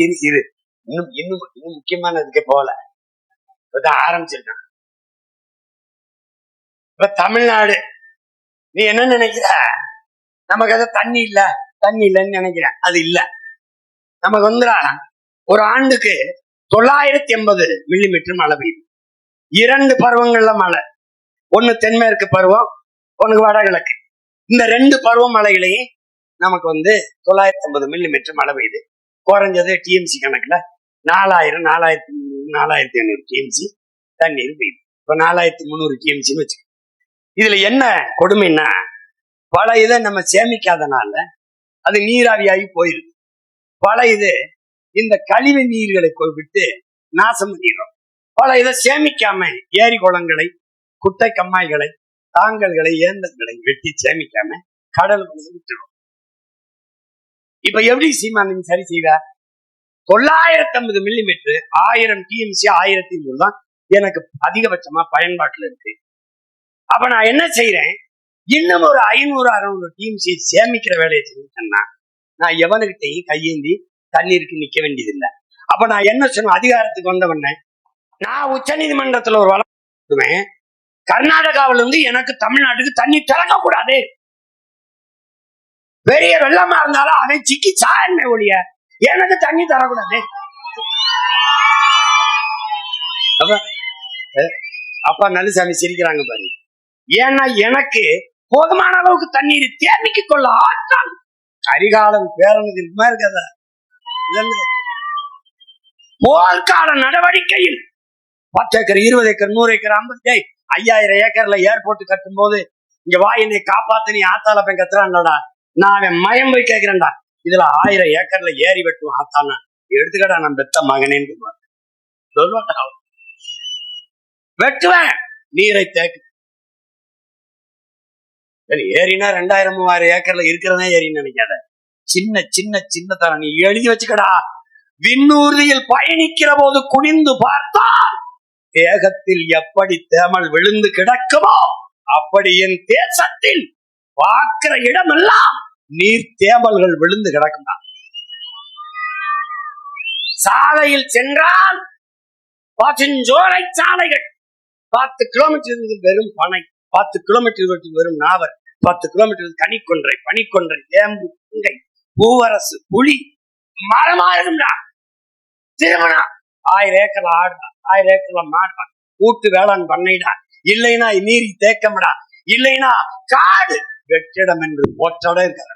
இரு இரு இன்னும் இன்னும் இன்னும் முக்கியமானதுக்கு போல இப்பதான் ஆரம்பிச்சிருக்கான். இப்ப தமிழ்நாடு நீ என்ன நினைக்கிற? நமக்கு அது தண்ணி இல்ல. தண்ணி இல்லைன்னு நினைக்கிற. அது இல்ல. நமக்கு வந்துடா. ஒரு ஆண்டுக்கு தொள்ளாயிரத்தி எண்பது மில்லிமீட்டர் மழை பெய்யுது. இரண்டு பருவங்கள்ல மழை. ஒண்ணு தென்மேற்கு பருவம் ஒண்ணு வடகிழக்கு. இந்த ரெண்டு பருவ மழைகளையும் நமக்கு வந்து தொள்ளாயிரத்தி ஐம்பது மில்லிமீட்டர் மழை பெய்யுது. குறைஞ்சது டிஎம்சி கணக்குல நாலாயிரம் நாலாயிரத்தி முந்நூறு நாலாயிரத்தி ஐநூறு டிஎம்சி தண்ணீர் பெய்யுது. இப்போ நாலாயிரத்தி முந்நூறு டிஎம்சின்னு வச்சு இதுல என்ன கொடுமைன்னா பல இதை நம்ம சேமிக்காதனால அது நீராவியாகி போயிருக்கு பல இது இந்த கழிவு நீர்களை விட்டு நாசம் பண்ணிடுறோம். பல இதை சேமிக்காம ஏரி குளங்களை குட்டை கம்மாய்களை தாங்கல்களை ஏந்தங்களை வெட்டி சேமிக்காம கடல் விட்டுரும் இப்ப எப்படி சீமா நீங்க சரி செய்வ தொள்ளாயிரத்தி ஐம்பது மில்லிமீட்டர் ஆயிரம் டிஎம்சி ஆயிரத்தி ஐநூறு தான் எனக்கு அதிகபட்சமா பயன்பாட்டுல இருக்கு. அப்ப நான் என்ன செய்யறேன் இன்னும் ஒரு ஐநூறு அறுநூறு டிஎம்சி சேமிக்கிற வேலையை செஞ்சுட்டேன்னா நான் எவனுக்கிட்டையும் கையேந்தி தண்ணீருக்கு நிக்க வேண்டியதில்லை. அப்ப நான் என்ன சொன்ன அதிகாரத்துக்கு வந்தவன நான் உச்ச நீதிமன்றத்துல ஒரு வழக்கு கர்நாடகாவில இருந்து எனக்கு தமிழ்நாட்டுக்கு தண்ணி திறக்க கூடாது பெரிய வெள்ளமா இருந்தாலும் அதை சிக்கி சாயன்மை ஒழிய எனக்கு தண்ணி தரக்கூடாது. அப்ப அப்பா நல்லசாமி சிரிக்கிறாங்க பாரு. ஏன்னா எனக்கு போதுமான அளவுக்கு தண்ணீர் தேமிக்க கொள்ள ஆற்றான் கரிகாலம் பேரனுக்கு இருக்குமா இருக்காதா போர்க்கால நடவடிக்கையில் பத்து ஏக்கர் இருபது ஏக்கர் நூறு ஏக்கர் ஐம்பது ஐயாயிரம் ஏக்கர்ல ஏர்போர்ட் கட்டும் போது இங்க வா என்னை காப்பாத்து நீ ஆத்தால பெண் கத்துறான்டா நான் அவன் மயம் போய் கேக்குறேன்டா இதுல ஆயிரம் ஏக்கர்ல ஏறி வெட்டுவான் ஆத்தானா. எடுத்துக்கடா நான் பெத்த மகனேன்னு சொல்லுவாட்டா வெட்டுவேன். நீரை தேக்கு. ஏறினா ரெண்டாயிரம் மூவாயிரம் ஏக்கர்ல இருக்கிறதே ஏறின்னு நினைக்காத. சின்ன சின்ன சின்ன தரம் நீ எழுதி வச்சுக்கடா. விண்ணூர்தியில் பயணிக்கிற போது குனிந்து பார்த்தால் தேகத்தில் எப்படி தேமல் விழுந்து கிடக்குமோ அப்படி என் தேசத்தில் பார்க்கிற இடமெல்லாம் நீர் தேமல்கள் விழுந்து கிடக்கும் சாலையில் சென்றால் பசுஞ்சோலை சாலைகள். பத்து கிலோமீட்டர் வெறும் பனை பத்து கிலோமீட்டர் வெறும் நாவர் பத்து கிலோமீட்டர் கனிக்கொன்றை பனிக்கொன்றை தேம்பு புங்கை பூவரசு புலி மரமா இருக்கும்டா திருமணம் ஆயிரம் ஏக்கர்ல ஆடுதான் ஆயிரம் ஏக்கர்ல மாட்டான் கூட்டு வேளாண் பண்ணைடா. இல்லைன்னா நீரி தேக்கம்டா. இல்லைன்னா காடு வெற்றிடம் என்று போற்றோட இருக்கிறார்